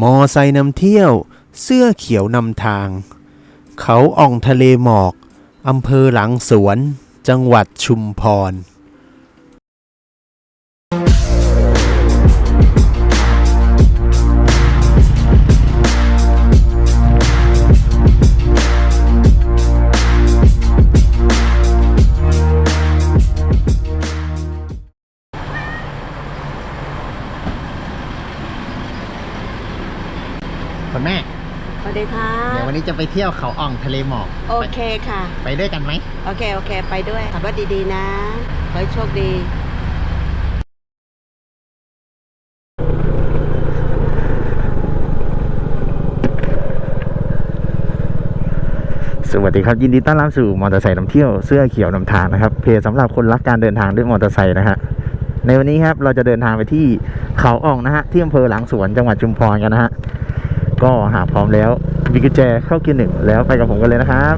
มอไซค์นำเที่ยว เสื้อเขียวนำทาง เขาอ่องทะเลหมอกอำเภอหลังสวน จังหวัดชุมพร ววันนี้จะไปเที่ยวเขาอ่องทะเลหมอก โอเคค่ะ ไปด้วยกันไหม โอเค โอเค ไปด้วยขับรถดีๆ นะ ขอให้โชคดี สวัสดีครับยินดีต้อนรับสู่มอเตอร์ไซค์นำเที่ยวเสื้อเขียวนำทางนะครับ เพจสำหรับคนรักการเดินทางด้วยมอเตอร์ไซค์นะฮะในวันนี้ครับเราจะเดินทางไปที่เขาอ่องนะฮะที่อำเภอหลังสวนจังหวัดชุมพรกันนะฮะ ก็หาพร้อมแล้วมีกุญแจเข้าเกียร์หนึ่งแล้วไปกับผมกันเลยนะครับ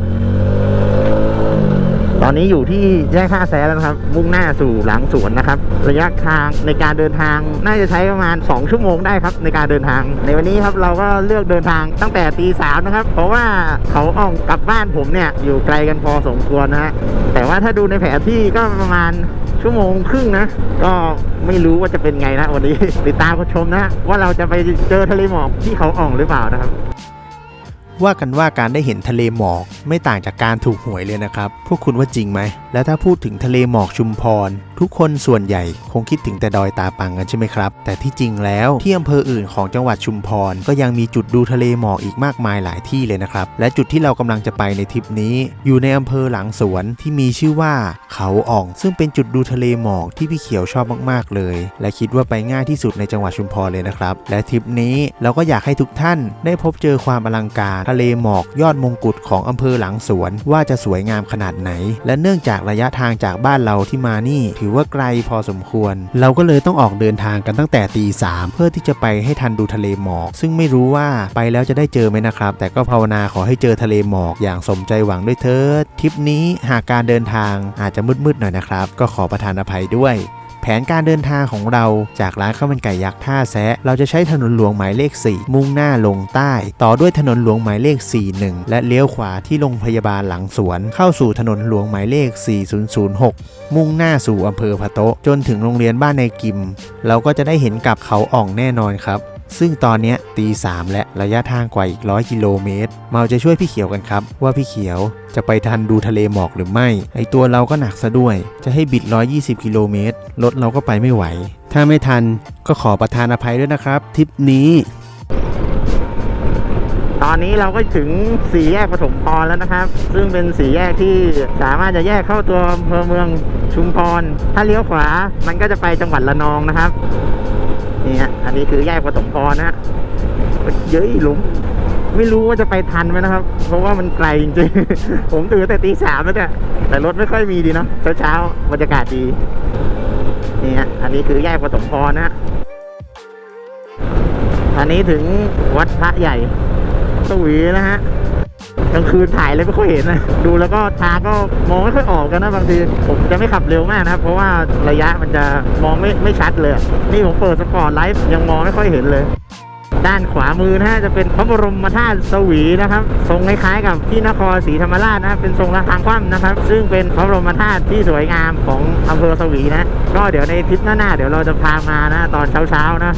ตอนนี้อยู่ที่แยกท่าแซแล้วนะครับ มุ่งหน้าสู่หลังสวนนะครับ ระยะทางในการเดินทางน่าจะใช้ประมาณ 2 ชั่วโมงได้ครับ ในการเดินทาง ในวันนี้ครับเราก็เลือกเดินทางตั้งแต่ตีสามนะครับ เพราะว่าเขาอ่องกลับบ้านผมเนี่ยอยู่ไกลกันพอสมควรนะฮะแต่ว่าถ้าดูในแผนที่ก็ประมาณ ชั่วโมงครึ่งนะ ก็ไม่รู้ว่าจะเป็นไงนะวันนี้ ติดตามผู้ชมนะ ว่าเราจะไปเจอทะเลหมอกที่เขาอ่องหรือเปล่านะครับ ว่ากันว่าการได้เห็นทะเลหมอกไม่ต่างจากการถูกหวยเลยนะครับ พวกคุณว่าจริงไหม และถ้าพูดถึงทะเลหมอกชุมพร ทุกคนส่วนใหญ่คงคิดถึงแต่ดอยตาปังกันใช่ไหมครับ แต่ที่จริงแล้วที่อำเภออื่นของจังหวัดชุมพร ก็ยังมีจุดดูทะเลหมอกอีกมากมายหลายที่เลยนะครับ และจุดที่เรากำลังจะไปในทริปนี้ อยู่ในอำเภอหลังสวนที่มีชื่อว่า เขาอ่อง ซึ่งเป็นจุดดูทะเลหมอกที่พี่เขียวชอบมาก ๆ เลย และคิดว่าไปง่ายที่สุดในจังหวัดชุมพรเลยนะครับ และทริปนี้เราก็อยากให้ทุกท่านได้พบเจอความอลังการทะเลหมอกยอดมงกุฎของอำเภอหลังสวนว่าจะสวยงามขนาดไหน และเนื่องจากระยะทางจากบ้านเราที่มานี่ ถือว่าไกลพอสมควร เราก็เลยต้องออกเดินทางกันตั้งแต่ตีสามเพื่อที่จะไปให้ทันดูทะเลหมอก ซึ่งไม่รู้ว่าไปแล้วจะได้เจอไหมนะครับ แต่ก็ภาวนาขอให้เจอทะเลหมอกอย่างสมใจหวังด้วยเถิดทริปนี้หากการเดินทางอาจจะมืดๆหน่อยนะครับ ก็ขอประทานอภัยด้วย ผนการเดินทางของเราจากร้านข้าวมันไก่ยักษ์ท่าแซะเราจะใช้ถนนหลวงหมายเลข 4 มุ่งหน้าลงใต้ ต่อด้วยถนนหลวงหมายเลข 41 และเลี้ยวขวาที่โรงพยาบาลหลังสวน เข้าสู่ถนนหลวงหมายเลข 4006 มุ่งหน้าสู่อำเภอพะโตจนถึงโรงเรียนบ้านในกิม เราก็จะได้เห็นกับเขาอ่องแน่นอนครับ ซึ่งตอนนี้ตีสามและระยะทางกว่าอีกร้อยกิโลเมตรเราจะช่วยพี่เขียวกันครับ ว่าพี่เขียวจะไปทันดูทะเลหมอกหรือไม่ ไอตัวเราก็หนักซะด้วย จะให้บิด 120 กิโลเมตรรถเราก็ไปไม่ไหว ถ้าไม่ทันก็ขอประทานอภัยด้วยนะครับทริปนี้ ตอนนี้เราก็ถึงสี่แยกปฐมพรแล้วนะครับ ซึ่งเป็นสี่แยกที่สามารถจะแยกเข้าตัวอำเภอเมืองชุมพร ถ้าเลี้ยวขวามันก็จะไปจังหวัดระนองนะครับ นี่ฮะอันนี้คือแยกปฐมพรนะฮะเย้ยหลุม ไม่รู้ว่าจะไปทันไหมนะครับ เพราะว่ามันไกลจริงๆผมตื่นแต่ตีสามแล้วเนี่ยแต่รถไม่ค่อยมีดีเนาะเช้าๆบรรยากาศดีนี่ฮะอันนี้คือแยกปฐมพรนะฮะอันนี้ถึงวัดพระใหญ่สวีนะฮะ กลางคืนถ่ายเลยไม่ค่อยเห็นนะดูแล้วก็ทางก็มองไม่ค่อยออกกันนะบางทีผมจะไม่ขับเร็วมากนะครับ เพราะว่าระยะมันจะมองไม่ไม่ชัดเลย นี่ผมเปิดสปอร์ตไลท์ยังมองไม่ค่อยเห็นเลย ด้านขวามือนะฮะจะเป็นพระบรมธาตุสวีนะครับ ทรงคล้ายๆกับที่นครศรีธรรมราชนะครับเป็นทรงระฆังคว่ำนะครับ ซึ่งเป็นพระบรมธาตุที่สวยงามของอำเภอสวีนะก็เดี๋ยวในทริปหน้าๆเดี๋ยวเราจะพามานะตอนเช้าๆนะ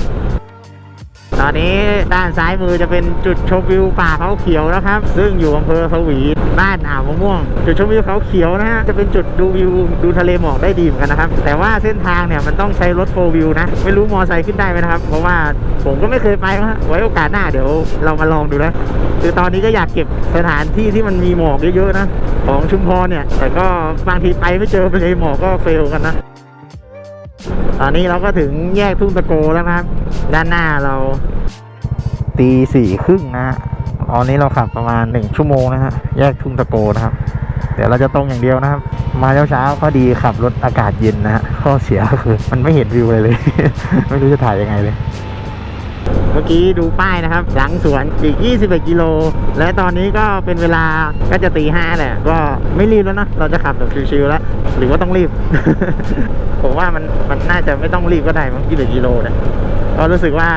ตอนนี้ด้านซ้ายมือจะเป็นจุดชมวิวป่าเขาเขียวนะครับ ซึ่งอยู่อำเภอสวีบ้านอ่าวมะม่วง จุดชมวิวเขาเขียวนะฮะจะเป็นจุดดูวิวดูทะเลหมอกได้ดีเหมือนกันนะครับ แต่ว่าเส้นทางเนี่ยมันต้องใช้รถโฟวิวนะ ไม่รู้มอไซค์ขึ้นได้ไหมนะครับ เพราะว่าผมก็ไม่เคยไปนะไว้โอกาสหน้าเดี๋ยวเรามาลองดูนะคือตอนนี้ก็อยากเก็บสถานที่ที่มันมีหมอกเยอะๆนะ ของชุมพรเนี่ย แต่ก็บางทีไปไม่เจอทะเลยหมอกก็เฟลกันนะ ตอนนี้เราก็ถึงแยกทุ่งตะโกแล้วนะครับ ด้านหน้าเรา ตีสี่ครึ่งนะตอนนี้เราขับประมาณหนึ่งชั่วโมงนะฮะแยกทุ่งตะโกนะครับ เดี๋ยวเราจะตรงอย่างเดียวนะครับ มาเช้าๆก็ดีขับรถอากาศเย็นนะฮะข้อเสียก็คือมันไม่เห็นวิวเลยเลย ไม่รู้จะถ่ายยังไงเลย มื่อกี้ดูป้ายนะครับหลังสวนอีก 21 กิโล และตอนนี้ก็เป็นเวลาก็จะตีห้าแหละ ก็ไม่รีบแล้วนะเราจะขับแบบชิวๆแล้ว หรือว่าต้องรีบ ผมว่ามันมันน่าจะไม่ต้องรีบก็ได้มั้ง21กิโลเนี่ยก็รู้สึกว่า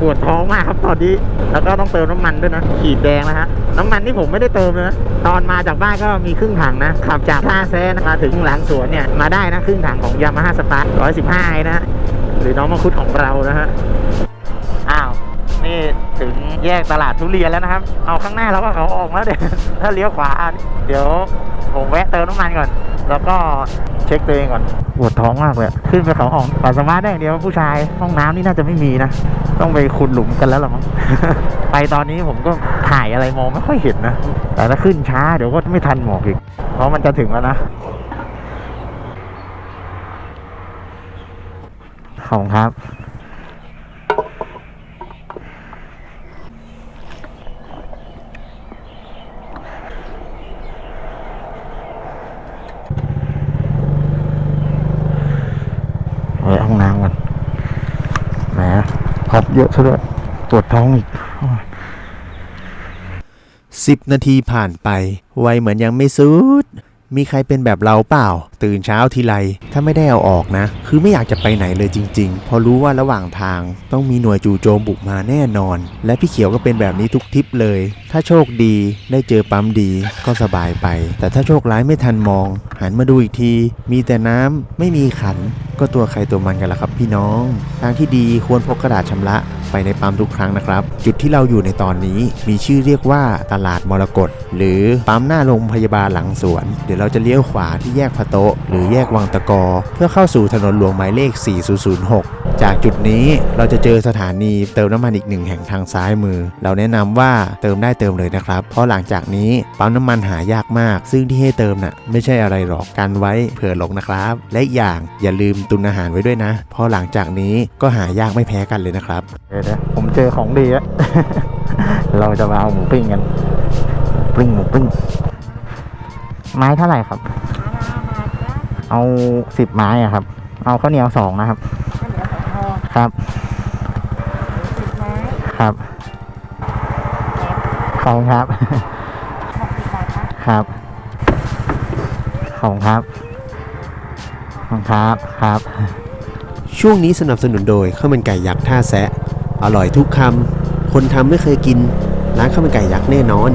ปวดท้องมากครับตอนนี้ แล้วก็ต้องเติมน้ำมันด้วยนะ ขีดแดงนะฮะ น้ำมันที่ผมไม่ได้เติมเลยนะ ตอนมาจากบ้านก็มีครึ่งถังนะ ขับจากท่าแซนะมาถึงหลังสวนเนี่ย มาได้นะครึ่งถังของยามาฮ่าสปาร์ร้อยสิบห้านะ หรือน้องมังคุดของเรานะฮะ นี่ถึงแยกตลาดทุเรียนแล้วนะครับ เอาข้างหน้าเราก็เขาออกแล้วเดี๋ยวถ้าเลี้ยวขวา เดี๋ยวผมแวะเติมน้ำมันก่อน แล้วก็เช็คตัวเองก่อนปวดท้องมากเลยขึ้นไปเขาออกปัสสาวะได้อย่างเดียวผู้ชายห้องน้ำนี่น่าจะไม่มีนะ ต้องไปขุดหลุมกันแล้วหรอมั้งไปตอนนี้ผมก็ถ่ายอะไรมองไม่ค่อยเห็นนะ แต่ถ้าขึ้นช้าเดี๋ยวก็ไม่ทันหมอกอีก เพราะมันจะถึงแล้วนะขอบครับ ไปห้องน้ำกันแหม พับเยอะซะด้วยปวดท้องอีกสิบนาทีผ่านไป ไวเหมือนยังไม่สุด มีใครเป็นแบบเราเปล่าตื่นเช้าทีไรถ้าไม่ได้เอาออกนะ คือไม่อยากจะไปไหนเลยจริง ๆพราะรู้ว่าระหว่างทางต้องมีหน่วยจู่โจมบุกมาแน่นอน และพี่เขียวก็เป็นแบบนี้ทุกทริปเลย ถ้าโชคดีได้เจอปั๊มดีก็สบายไป แต่ถ้าโชคร้ายไม่ทันมอง หันมาดูอีกที มีแต่น้ำไม่มีขัน ก็ตัวใครตัวมันกันละครับ พี่น้อง ทางที่ดีควรพกกระดาษชำระไปในปั๊มทุกครั้งนะครับ จุดที่เราอยู่ในตอนนี้มีชื่อเรียกว่าตลาดมรกตหรือปั๊มหน้าโรงพยาบาลหลังสวน เดี๋ยวเราจะเลี้ยวขวาที่แยกพะโตะหรือแยกวังตะกอ เพื่อเข้าสู่ถนนหลวงหมายเลข 4006 จากจุดนี้เราจะเจอสถานีเติมน้ำมันอีกหนึ่งแห่งทางซ้ายมือ เราแนะนำว่าเติมได้เติมเลยนะครับ เพราะหลังจากนี้ปั๊มน้ำมันหายากมาก ซึ่งที่ให้เติมน่ะไม่ใช่อะไรหรอกกันไว้เผื่อหลงนะครับ และอีกอย่างอย่าลืมตุนอาหารไว้ด้วยนะ เพราะหลังจากนี้ก็หายากไม่แพ้กันเลยนะครับเดี๋ยวผมเจอของดีแล้วเราจะมาเอาหมูปิ้งกันปิ้งหมูปิ้งไม้เท่าไหร่ครับ เอาสิบไม้อะครับ เอาข้าวเหนียวสองนะครับครับครับขอบคุณครับครับขอบคุณครับขอบคุณครับครับช่วงนี้สนับสนุนโดยข้าวมันไก่ยักษ์ท่าแซะ อร่อยทุกคำ คนทำไม่เคยกิน ร้านข้าวมันไก่ยักษ์แน่นอน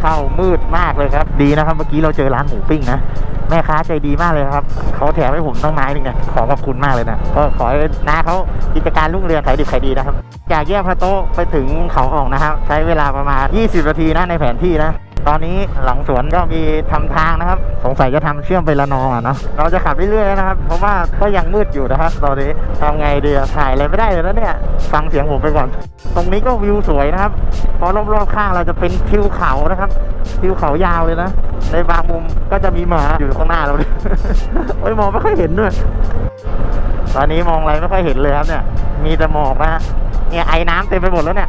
เข้ามืดมากเลยครับ ดีนะครับ เมื่อกี้เราเจอร้านหมูปิ้งนะแม่ค้าใจดีมากเลยครับเขาแถมให้ผมตั้งไม้หนึงนะขอขอบคุณมากเลยนะก็ขอให้น้าเขากิจการรุ่งเรืองขายดิบขายดีนะครับ จากแยกพระโต๊ะไปถึงเขาอองนะครับ ใช้เวลาประมาณ 20 นาทีนะในแผนที่นะ ตอนนี้หลังสวนก็มีทำทางนะครับ สงสัยจะทำเชื่อมไปละนองอะเนาะเราจะขับเรื่อยๆนะครับ เพราะว่าก็ยังมืดอยู่นะครับตอนนี้ทำไงดีถ่ายอะไรไม่ได้เลยนะเนี่ยฟังเสียงผมไปก่อน ตรงนี้ก็วิวสวยนะครับพราะรอบๆข้างเราจะเป็นทิวเขานะครับทิวเขายาวเลยนะ ในบางมุมก็จะมีหมาอยู่ข้างหน้าเราเลยโอ้ยมองไม่ค่อยเห็นด้วยตอนนี้มองอะไรไม่ค่อยเห็นเลยครับเนี่ย มีแต่หมอกนะฮะเนี่ยไอ้น้ำเต็มไปหมดแล้วเนี่ย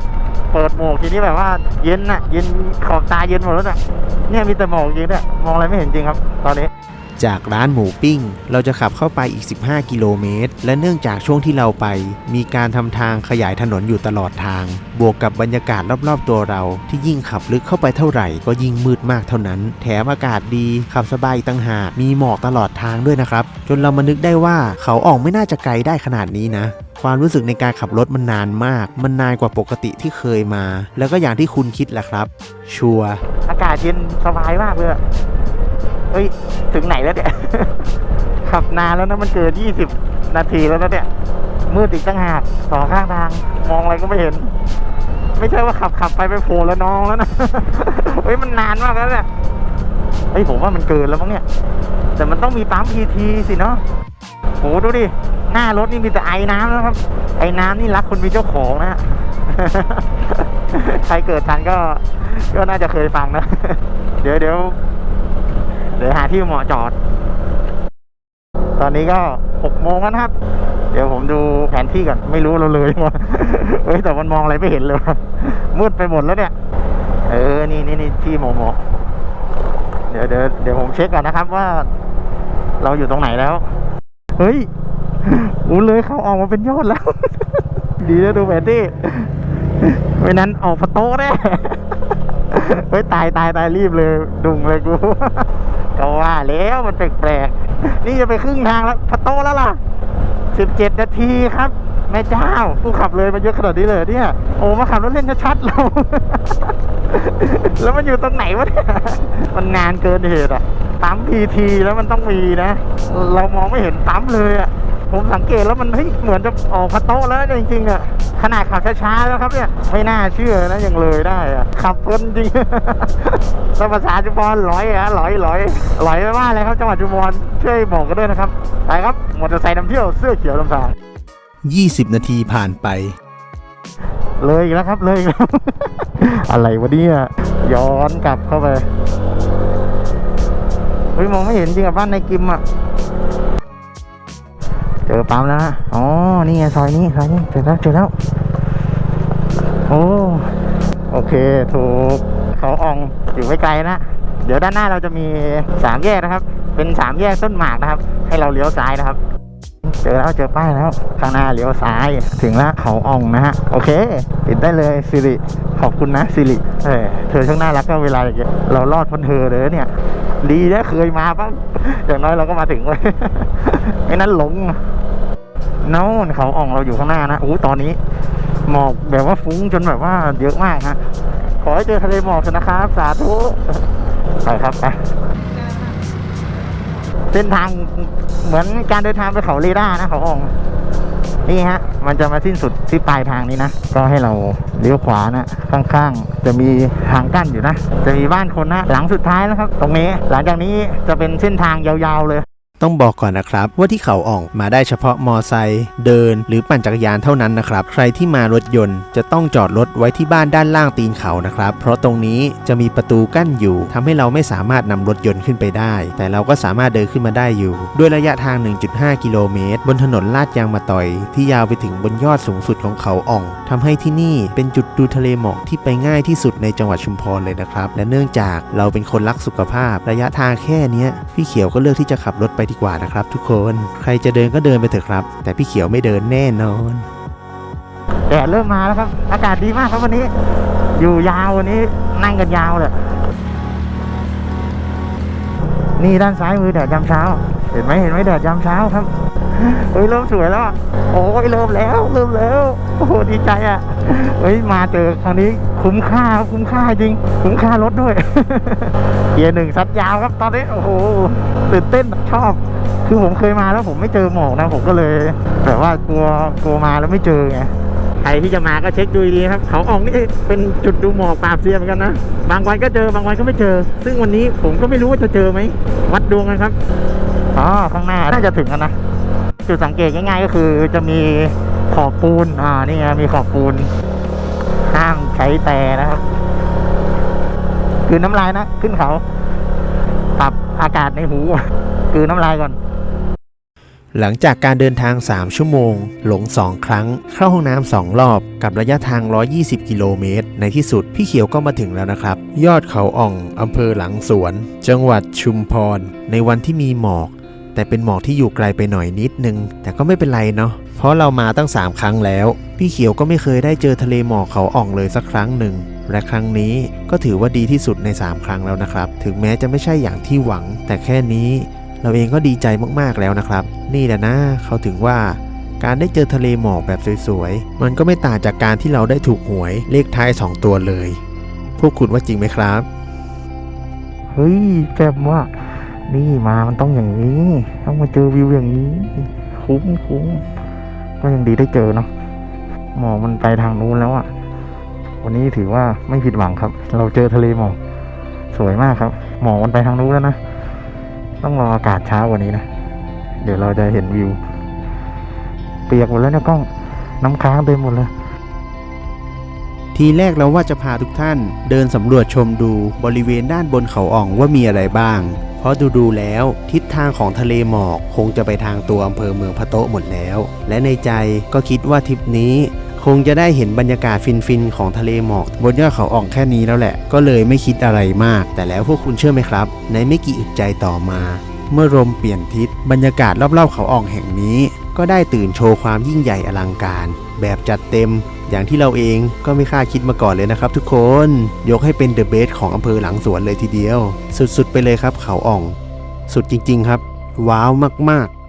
เปิดหมวกทีนี้แบบว่าเย็นน่ะเย็นขอบตาเย็นหมดแล้วเนี่ยเนี่ยมีแต่หมอกจริงเนี่ยมองอะไรไม่เห็นจริงครับ ตอนนี้ จากร้านหมูปิ้ง เราจะขับเข้าไปอีก 15 กิโลเมตร และเนื่องจากช่วงที่เราไป มีการทำทางขยายถนนอยู่ตลอดทาง บวกกับบรรยากาศรอบๆตัวเรา ที่ยิ่งขับลึกเข้าไปเท่าไหร่ ก็ยิ่งมืดมากเท่านั้น แถมอากาศดี ขับสบายตั้งหาก มีหมอกตลอดทางด้วยนะครับ จนเรามานึกได้ว่าเขาออกไม่น่าจะไกลได้ขนาดนี้นะความรู้สึกในการขับรถมันนานมาก มันนานกว่าปกติที่เคยมา แล้วก็อย่างที่คุณคิดแหละครับ ชัวร์อากาศเย็นสบายมากเลย เฮ้ย ถึงไหนแล้วเนี่ย ขับนานแล้วนะมันเกินยี่สิบนาทีแล้วนะเนี่ย มืดอีกตั้งหากสองข้างทาง มองอะไรก็ไม่เห็น ไม่ใช่ว่าขับขับไปไปโผล่แล้วน้องแล้วนะ เฮ้ยมันนานมากแล้วเนี่ยเฮ้ยผมว่ามันเกินแล้วมั้งเนี่ย แต่มันต้องมีปั๊มพีทีสิเนาะโหดูดิ หน้ารถนี่มีแต่ไอ้น้ำนะครับ ไอ้น้ำนี่รักคนมีเจ้าของนะใครเกิดทันก็ ก็น่าจะเคยฟังนะ เดี๋ยวเดี๋ยว เดี๋ยวหาที่เหมาะจอด ตอนนี้ก็หกโมงแล้วนะครับ เดี๋ยวผมดูแผนที่ก่อน ไม่รู้เราเลยว่าเฮ้ยแต่มันมองอะไรไม่เห็นเลย มืดไปหมดแล้วเนี่ย เออ นี่นี่นี่ที่โมโมเดี๋ยวเดี๋ยวเดี๋ยวผมเช็คก่อนนะครับว่า เราอยู่ตรงไหนแล้ว เฮ้ยอู้เลยเขาออกมาเป็นยอดแล้ว ดีนะดูแผนที่ไม่นั้นออกประตูแน่เฮ้ยตายตายตายรีบเลย ดุงเลยกู ก็ว่าแล้วมันแปลกๆ นี่จะไปครึ่งทางแล้วพะโตแล้วล่ะ 17 นาทีครับ แม่เจ้ากูขับเลยมาเยอะขนาดนี้เลยเนี่ย โอ้มาขับรถเล่นชัดๆเรา แล้วมันอยู่ตรงไหนวะเนี่ย มันนานเกินเหตุอะปั๊มพีทีแล้วมันต้องมีนะ เรามองไม่เห็นปั๊มเลยอะ ผมสังเกตแล้วมันเฮ้ยเหมือนจะออกพะโต๊ะแล้วเนี่ยจริงๆอะขนาดขับช้าๆแล้วครับเนี่ยไม่น่าเชื่อนะยังเลยได้อะขับเพลินจริงถ้าภาษาจุบอนร้อยอะร้อยร้อยร้อยไม่ว่าเลยครับจังหวัดจุบอนช่วยบอกกันด้วยนะครับไปครับมอเตอร์ไซค์นำเที่ยวเสื้อเขียวลำทาง20 นาทีผ่านไป เลยอีกแล้วครับเลยอีกแล้วอะไรวะเนี่ยย้อนกลับเข้าไปเฮ้ยมองไม่เห็นจริงกับบ้านในกิมอะเจอปั๊มแล้วฮะอ๋อ นี่ไงซอยนี้ซอยนี้เจอแล้วเจอแล้ว โอ้ โอเค ถูก เขาอองอยู่ไม่ไกลนะ เดี๋ยวด้านหน้าเราจะมีสามแยกนะครับ เป็นสามแยกต้นหมากนะครับ ให้เราเลี้ยวซ้ายนะครับ เจอแล้วเจอป้ายแล้ว ข้างหน้าเลี้ยวซ้าย ถึงแล้วเขาอ่องนะฮะ โอเค ปิดได้เลยสิริ ขอบคุณนะสิริ เออเธอช่างน่ารักก็เวลาอย่างเงี้ย เรารอดพ้นเธอเลยเนี่ย ดีนะเคยมาบ้างอย่างน้อยเราก็มาถึงเลยไม่นั้นหลง โน่นเขาอ่องเราอยู่ข้างหน้านะอู้ตอนนี้ หมอกแบบว่าฟุ้งจนแบบว่าเยอะมากฮะ ขอให้เจอทะเลหมอกเถอะนะครับ สาธุ ไปครับไปเส้นทางเหมือนการเดินทางไปเขาเรด้านะเขาอ่อง นี่ฮะ มันจะมาสิ้นสุดที่ปลายทางนี้นะ ก็ให้เราเลี้ยวขวานะ ข้างๆ จะมีทางกั้นอยู่นะ จะมีบ้านคนนะ หลังสุดท้ายนะครับ ตรงนี้ หลังจากนี้จะเป็นเส้นทางยาวๆเลย ต้องบอกก่อนนะครับ ว่าที่เขาอ่องมาได้เฉพาะมอไซค์เดิน หรือปั่นจักรยานเท่านั้นนะครับ ใครที่มารถยนต์ จะต้องจอดรถไว้ที่บ้านด้านล่างตีนเขานะครับ เพราะตรงนี้จะมีประตูกั้นอยู่ทำให้เราไม่สามารถนำรถยนต์ขึ้นไปได้ แต่เราก็สามารถเดินขึ้นมาได้อยู่ ด้วยระยะทาง 1.5 กิโลเมตร บนถนนลาดยางมาต่อย ที่ยาวไปถึงบนยอดสูงสุดของเขาอ่องทำให้ที่นี่เป็นจุดดูทะเลหมอกที่ไปง่ายที่สุดในจังหวัดชุมพรเลยนะครับและเนื่องจากเราเป็นคนรักสุขภาพ ระยะทางแค่นี้พี่เขียวก็เลือกที่จะขับรถไปดีกว่านะครับ ทุกคน ใครจะเดินก็เดินไปเถอะครับ แต่พี่เขียวไม่เดินแน่นอน แดดเริ่มมาแล้วครับ อากาศดีมากครับวันนี้ อยู่ยาววันนี้นั่งกันยาวเลย นี่ด้านซ้ายมือแดดยามเช้า เห็นไหมเห็นไหมแดดยามเช้าครับ เฮ้ยเริ่มสวยแล้วโอ้ยเริ่มแล้วเริ่มแล้ว โอ้โหดีใจอะ เฮ้ยมาเจอครั้งนี้ คุ้มค่าครับคุ้มค่าจริง คุ้มค่ารถด้วย เกียร์หนึ่งซัดยาวครับตอนนี้ โอ้โหตื่นเต้นชอบ คือผมเคยมาแล้วผมไม่เจอหมอกนะ ผมก็เลยแบบว่ากลัวกลัวมาแล้วไม่เจอไงใครที่จะมาก็เช็คดูดีครับ เขาออกนี่เป็นจุดดูหมอกปราบเซียเหมือนกันนะ บางวันก็เจอบางวันก็ไม่เจอ ซึ่งวันนี้ผมก็ไม่รู้ว่าจะเจอไหม วัดดวงกันครับอ๋อข้างหน้าน่าจะถึงกันนะ จุดสังเกตง่ายๆก็คือจะมีขอบปูน อ่า นี่ไง มีขอบปูน ห้ามใช้แต่นะครับ คือน้ำลายนะ ขึ้นเขา ปรับอากาศในหู คือน้ำลายก่อน หลังจากการเดินทาง 3 ชั่วโมง หลง 2 ครั้ง เข้าห้องน้ำ2รอบ กับระยะทาง 120 กิโลเมตร ในที่สุด พี่เขียวก็มาถึงแล้วนะครับ ยอดเขาอ่องอำเภอหลังสวน จังหวัดชุมพร ในวันที่มีหมอก แต่เป็นหมอกที่อยู่ไกลไปหน่อยนิดนึง แต่ก็ไม่เป็นไรเนาะเพราะเรามาตั้ง 3 ครั้งแล้ว พี่เขียวก็ไม่เคยได้เจอทะเลหมอกเขาอ่องเลยสักครั้งหนึ่งและครั้งนี้ก็ถือว่าดีที่สุดใน 3 ครั้งแล้วนะครับ ถึงแม้จะไม่ใช่อย่างที่หวัง แต่แค่นี้เราเองก็ดีใจมากๆแล้วนะครับ นี่แหละนะเขาถึงว่าการได้เจอทะเลหมอกแบบสวยๆ มันก็ไม่ต่างจากการที่เราได้ถูกหวยเลขท้าย 2 ตัวเลย พวกคุณว่าจริงไหมครับ เฮ้ยแจ่มว่า นี่มามันต้องอย่างนี้ต้องมาเจอวิวอย่างนี้ คุ้มคุ้มก็ยังดีได้เจอเนาะหมอกมันไปทางนู้นแล้วอะวันนี้ถือว่าไม่ผิดหวังครับ เราเจอทะเลหมอกสวยมากครับ หมอกมันไปทางนู้นแล้วนะต้องรออากาศเช้ากว่านี้นะเดี๋ยวเราจะเห็นวิว เปียกหมดแล้วเนี่ยกล้องน้ำค้างเต็มหมดเลยทีแรกเราว่าจะพาทุกท่านเดินสำรวจชมดูบริเวณด้านบนเขาอ่องว่ามีอะไรบ้าง เพราะดูๆแล้ว ทิศทางของทะเลหมอกคงจะไปทางตัวอำเภอเมืองพะโตหมดแล้ว และในใจก็คิดว่าทริปนี้คงจะได้เห็นบรรยากาศฟินๆ ของทะเลหมอก บนยอดเขาอ่องแค่นี้แล้วแหละ ก็เลยไม่คิดอะไรมาก แต่แล้วพวกคุณเชื่อไหมครับ ในไม่กี่อึดใจต่อมา เมื่อลมเปลี่ยนทิศบรรยากาศรอบๆเขาอ่องแห่งนี้ ก็ได้ตื่นโชว์ความยิ่งใหญ่อลังการ แบบจัดเต็ม อย่างที่เราเองก็ไม่คาดคิดมาก่อนเลยนะครับทุกคนยกให้เป็นเดอะเบสของอำเภอหลังสวนเลยทีเดียว สุดๆ ไปเลยครับเขาอ่อง สุดจริงๆครับ ว้าวมากๆ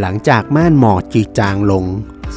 หลังจากม่านหมอกจืดจางลง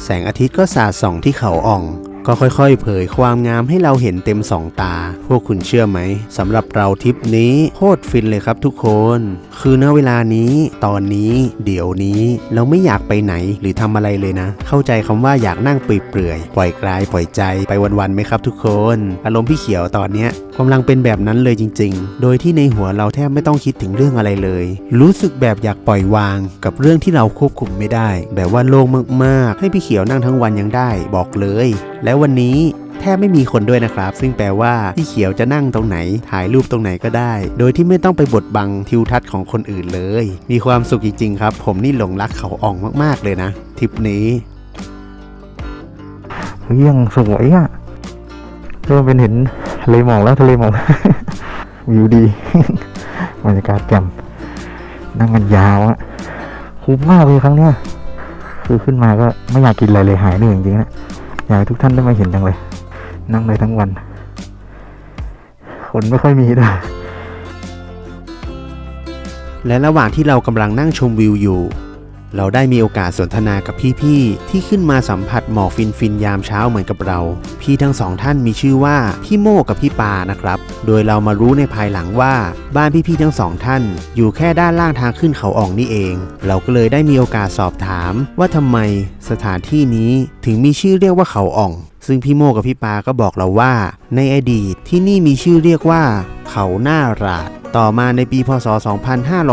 แสงอาทิตย์ก็สาดส่องที่เขาอ่อง ก็ค่อยๆ เผยความงามให้เราเห็นเต็มสองตา พวกคุณเชื่อไหมสำหรับเราทริปนี้โคตรฟินเลยครับทุกคน คือณเวลานี้ตอนนี้เดี๋ยวนี้เราไม่อยากไปไหนหรือทำอะไรเลยนะ เข้าใจคำว่าอยากนั่งเปลื่อยๆปล่อยกลายปล่อยใจไปวันๆไหมครับทุกคน อารมณ์พี่เขียวตอนเนี้ยกำลังเป็นแบบนั้นเลยจริง ๆ โดยที่ในหัวเราแทบไม่ต้องคิดถึงเรื่องอะไรเลย รู้สึกแบบอยากปล่อยวาง กับเรื่องที่เราควบคุมไม่ได้ แบบว่าโล่งมากๆ ให้พี่เขียวนั่งทั้งวันยังได้ บอกเลย และและวันนี้แทบไม่มีคนด้วยนะครับ ซึ่งแปลว่าพี่เขียวจะนั่งตรงไหน ถ่ายรูปตรงไหนก็ได้ โดยที่ไม่ต้องไปบดบังทิวทัศน์ของคนอื่นเลย มีความสุขจริง ๆ ครับ ผมนี่หลงรักเขาอ่องมากๆเลยนะทริปนี้ยยังสวยอะเริ่มเป็นเห็นทะเลหมอกแล้วทะเลหมอกวิวดีบรรยากาศแจ่มนั่งกันยาวอะคุ้มมากเลยครั้งเนี้ยคือขึ้นมาก็ไม่อยากกินอะไรเลยหายเหนื่อยจริงๆนะ อยากให้ทุกท่านได้มาเห็นจังเลย นั่งเลยทั้งวัน คนไม่ค่อยมีด้วยและระหว่างที่เรากำลังนั่งชมวิวอยู่ เราได้มีโอกาสสนทนากับพี่ ๆ ที่ขึ้นมาสัมผัสหมอกฟินๆยามเช้าเหมือนกับเรา พี่ทั้งสองท่านมีชื่อว่าพี่โมกับพี่ปานะครับ โดยเรามารู้ในภายหลังว่าบ้านพี่ๆทั้งสองท่าน อยู่แค่ด้านล่างทางขึ้นเขาอ่องนี่เอง เราก็เลยได้มีโอกาสสอบถาม ว่าทำไมสถานที่นี้ถึงมีชื่อเรียกว่าเขาอ่อง ซึ่งพี่โมกับพี่ปาก็บอกเราว่า ในอดีตที่นี่มีชื่อเรียกว่า เขาหน้าราด ต่อมาในปีพศ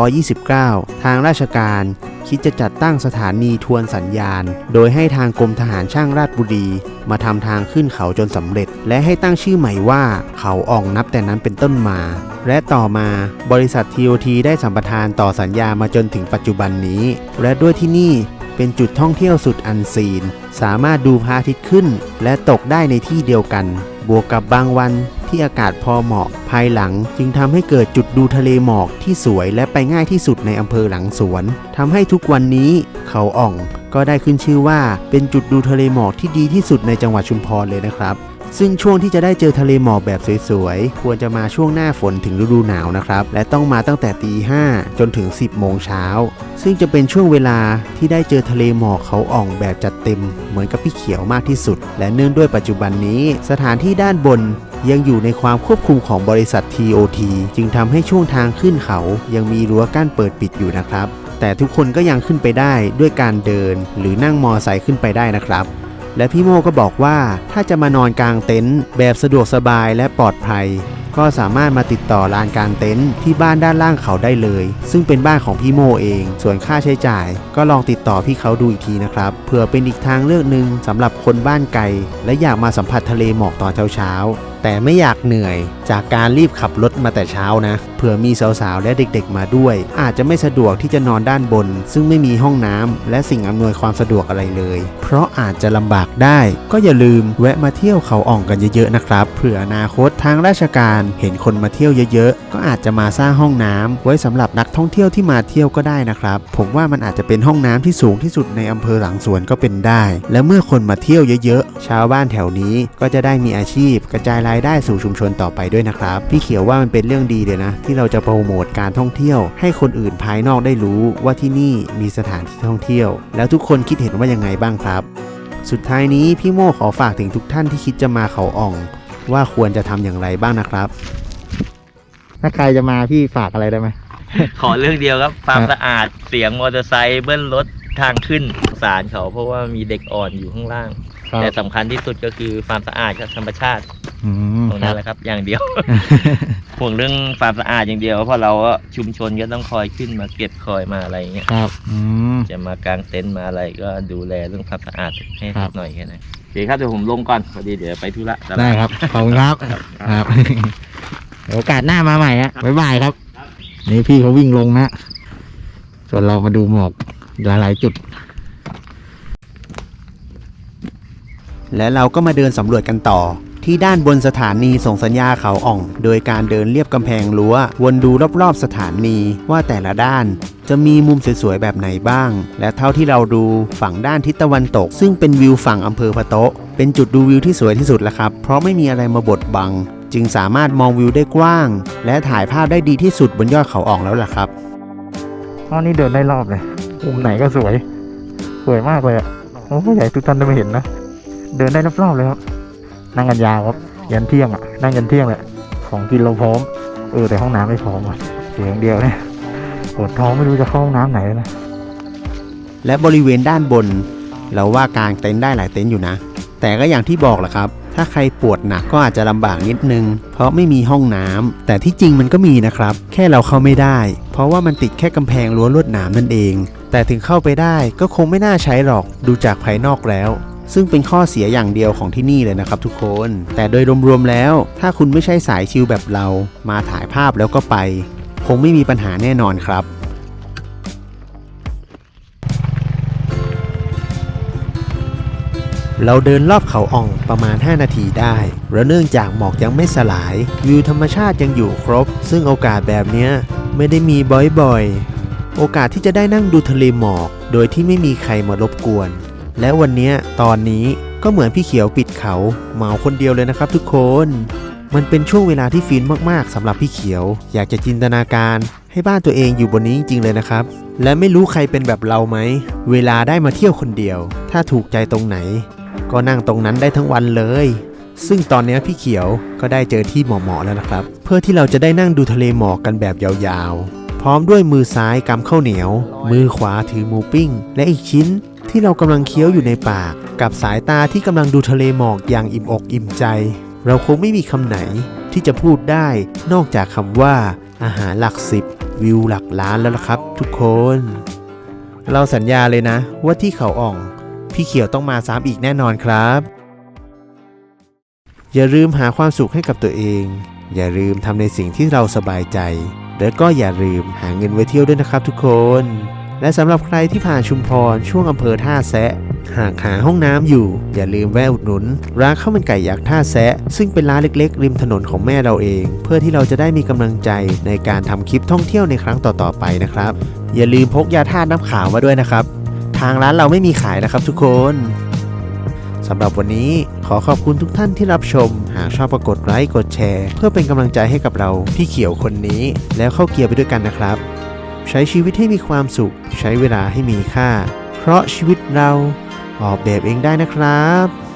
2529 ทางราชการคิดจะจัดตั้งสถานีทวนสัญญาณ โดยให้ทางกรมทหารช่างราชบุรี มาทำทางขึ้นเขาจนสำเร็จ และให้ตั้งชื่อใหม่ว่า เขาอ่องนับแต่นั้นเป็นต้นมา และต่อมาบริษัท TOT ได้สัมปทานต่อสัญญามาจนถึงปัจจุบันนี้ และด้วยที่นี่เป็นจุดท่องเที่ยวสุดอันซีน สามารถดูพระอาทิตย์ขึ้น และตกได้ในที่เดียวกัน บวกกับบางวันที่อากาศพอเหมาะ ภายหลังจึงทำให้เกิดจุดดูทะเลหมอกที่สวยและไปง่ายที่สุดในอำเภอหลังสวนทำให้ทุกวันนี้เขาอ่อง ก็ได้ขึ้นชื่อว่าเป็นจุดดูทะเลหมอกที่ดีที่สุดในจังหวัดชุมพรเลยนะครับ ซึ่งช่วงที่จะได้เจอทะเลหมอกแบบสวยๆ ควรจะมาช่วงหน้าฝนถึงฤดูหนาวนะครับ และต้องมาตั้งแต่ตีห้าจนถึง 10 โมงเช้า ซึ่งจะเป็นช่วงเวลาที่ได้เจอทะเลหมอกเขาอ่องแบบจัดเต็ม เหมือนกับพี่เขียวมากที่สุด และเนื่องด้วยปัจจุบันนี้ สถานที่ด้านบนยังอยู่ในความควบคุมของบริษัท TOT จึงทำให้ช่วงทางขึ้นเขายังมีรั้วกั้นเปิดปิดอยู่นะครับ แต่ทุกคนก็ยังขึ้นไปได้ด้วยการเดิน หรือนั่งมอไซค์ขึ้นไปได้นะครับ และพี่โมก็บอกว่าถ้าจะมานอนกลางเต็นท์แบบสะดวกสบายและปลอดภัย ก็สามารถมาติดต่อลานกลางเต็นท์ที่บ้านด้านล่างเขาได้เลย ซึ่งเป็นบ้านของพี่โมเอง ส่วนค่าใช้จ่าย ก็ลองติดต่อพี่เขาดูอีกทีนะครับเผื่อเป็นอีกทางเลือกหนึ่งสำหรับคนบ้านไกล และอยากมาสัมผัสทะเลหมอกตอนเช้าๆแต่ไม่อยากเหนื่อย จากการรีบขับรถมาแต่เช้านะ เผื่อมีสาวๆ และเด็กๆมาด้วย อาจจะไม่สะดวกที่จะนอนด้านบน ซึ่งไม่มีห้องน้ำและสิ่งอำนวยความสะดวกอะไรเลย เพราะอาจจะลำบากได้ ก็อย่าลืมแวะมาเที่ยวเขาอ่องกันเยอะๆนะครับ เผื่ออนาคตทางราชการเห็นคนมาเที่ยวเยอะๆ ก็อาจจะมาสร้างห้องน้ำไว้สำหรับนักท่องเที่ยวที่มาเที่ยวก็ได้นะครับ ผมว่ามันอาจจะเป็นห้องน้ำที่สูงที่สุดในอำเภอหลังสวนก็เป็นได้ และเมื่อคนมาเที่ยวเยอะๆ ชาวบ้านแถวนี้ก็จะได้มีอาชีพกระจายรายได้สู่ชุมชนต่อไปด้วยนะครับ พี่เขียวว่ามันเป็นเรื่องดีเลยนะ ที่เราจะโปรโมทการท่องเที่ยว ให้คนอื่นภายนอกได้รู้ว่าที่นี่มีสถานที่ท่องเที่ยว แล้วทุกคนคิดเห็นว่ายังไงบ้างครับ สุดท้ายนี้พี่โม่ขอฝากถึงทุกท่านที่คิดจะมาเขาอ่อง ว่าควรจะทำอย่างไรบ้างนะครับ ถ้าใครจะมาพี่ฝากอะไรได้ไหมขอเรื่องเดียวครับความครับสะอาดเสียงมอเตอร์ไซค์เบิ้ลรถทางขึ้นสงสารเขาเพราะว่ามีเด็กอ่อนอยู่ข้างล่าง แต่สำคัญที่สุดก็คือความสะอาดกับธรรมชาติอืมตรงนั้นแหละครับ อย่างเดียว ห่วงเรื่องความสะอาดอย่างเดียวเพราะเราก็ชุมชนก็ต้องคอยขึ้นมาเก็บคอยมาอะไรอย่างเงี้ย ครับอืม จะมากางเต็นท์มาอะไรก็ดูแลเรื่องความสะอาดให้ครับหน่อยแค่นั้นโอเคครับเดี๋ยวผมลงก่อนพอดีเดี๋ยวไปธุระตลาได้ครับ ขอบคุณครับ ครับเดี๋ยวโอกาสหน้ามาใหม่ฮะบ๊ายบายครับ นี่พี่เขาวิ่งลงนะ ส่วนเรามาดูหมอกหลายๆจุด และเราก็มาเดินสำรวจกันต่อ ที่ด้านบนสถานีส่งสัญญาเขาอ่อง โดยการเดินเรียบกำแพงรั้ว วนดูรอบๆสถานีว่าแต่ละด้าน จะมีมุมสวยๆแบบไหนบ้าง และเท่าที่เราดูฝั่งด้านทิศตะวันตก ซึ่งเป็นวิวฝั่งอำเภอพะโตะเป็นจุดดูวิวที่สวยที่สุดแล้วครับ เพราะไม่มีอะไรมาบดบัง จึงสามารถมองวิวได้กว้าง และถ่ายภาพได้ดีที่สุดบนยอดเขาอ่องแล้วล่ะครับอ๋อนี่เดินได้รอบเลยมุมไหนก็สวย สวยมากเลยอะโอ้ใหญ่ทุกท่านได้มาเห็นนะ เดินได้รอบๆเลยครับ นั่งกันยาวครับยันเที่ยงอะ นั่งยันเที่ยงเลยของกินเราพร้อม เออแต่ห้องน้ำไม่พร้อมอะเสียงเดียวเนี่ยปวดท้องไม่รู้จะเข้าห้องน้ำไหนเลยนะ และบริเวณด้านบน เราว่ากางเต็นท์ได้หลายเต็นท์อยู่นะ แต่ก็อย่างที่บอกแหละครับ ถ้าใครปวดหนักก็อาจจะลำบากนิดนึง เพราะไม่มีห้องน้ำแต่ที่จริงมันก็มีนะครับ แค่เราเข้าไม่ได้ เพราะว่ามันติดแค่กำแพงรั้วลวดหนามนั่นเอง แต่ถึงเข้าไปได้ก็คงไม่น่าใช้หรอกดูจากภายนอกแล้ว ซึ่งเป็นข้อเสียอย่างเดียวของที่นี่เลยนะครับทุกคน แต่โดยรวมๆแล้ว ถ้าคุณไม่ใช่สายชิลแบบเรา มาถ่ายภาพแล้วก็ไป คงไม่มีปัญหาแน่นอนครับเราเดินรอบเขาอ่องประมาณ 5 นาทีได้แล้วเนื่องจากหมอกยังไม่สลาย วิวธรรมชาติยังอยู่ครบ ซึ่งโอกาสแบบเนี้ยไม่ได้มีบ่อยๆ โอกาสที่จะได้นั่งดูทะเลหมอก โดยที่ไม่มีใครมารบกวน และวันนี้ตอนนี้ก็เหมือนพี่เขียวปิดเขาเหมาคนเดียวเลยนะครับทุกคน มันเป็นช่วงเวลาที่ฟินมากๆสำหรับพี่เขียว อยากจะจินตนาการ ให้บ้านตัวเองอยู่บนนี้จริงๆเลยนะครับ และไม่รู้ใครเป็นแบบเราไหม เวลาได้มาเที่ยวคนเดียว ถ้าถูกใจตรงไหน ก็นั่งตรงนั้นได้ทั้งวันเลย ซึ่งตอนนี้พี่เขียวก็ได้เจอที่เหมาะๆแล้วนะครับ เพื่อที่เราจะได้นั่งดูทะเลหมอกกันแบบยาวๆ พร้อมด้วยมือซ้ายกำข้าวเหนียว มือขวาถือหมูปิ้ง และอีกชิ้น ที่เรากำลังเคี้ยวอยู่ในปาก กับสายตาที่กำลังดูทะเลหมอกอย่างอิ่มอกอิ่มใจ เราคงไม่มีคำไหนที่จะพูดได้นอกจากคำว่า อาหารหลักสิบวิวหลักล้านแล้วล่ะครับ ทุกคน เราสัญญาเลยนะ ว่าที่เขาอ่อง พี่เขียวต้องมาซ้ำอีกแน่นอนครับ อย่าลืมหาความสุขให้กับตัวเอง อย่าลืมทำในสิ่งที่เราสบายใจ และก็อย่าลืมหาเงินไว้เที่ยวด้วยนะครับทุกคน และสำหรับใครที่ผ่านชุมพรช่วงอำเภอท่าแซะ หากหาห้องน้ำอยู่ อย่าลืมแวะอุดหนุน ร้านข้าวมันไก่ยักษ์ท่าแซะ ซึ่งเป็นร้านเล็กๆ ริมถนนของแม่เราเอง เพื่อที่เราจะได้มีกำลังใจในการทำคลิปท่องเที่ยวในครั้งต่อๆไปนะครับ อย่าลืมพกยาธาตุน้ำขาวมาด้วยนะครับ ทางร้านเราไม่มีขายนะครับทุกคนสำหรับวันนี้ขอขอบคุณทุกท่านที่รับชม หากชอบก็กดไลค์กดแชร์ เพื่อเป็นกำลังใจให้กับเราพี่เขียวคนนี้ แล้วเข้าเกียร์ไปด้วยกันนะครับ ใช้ชีวิตให้มีความสุข ใช้เวลาให้มีค่า เพราะชีวิตเราออกแบบเองได้นะครับ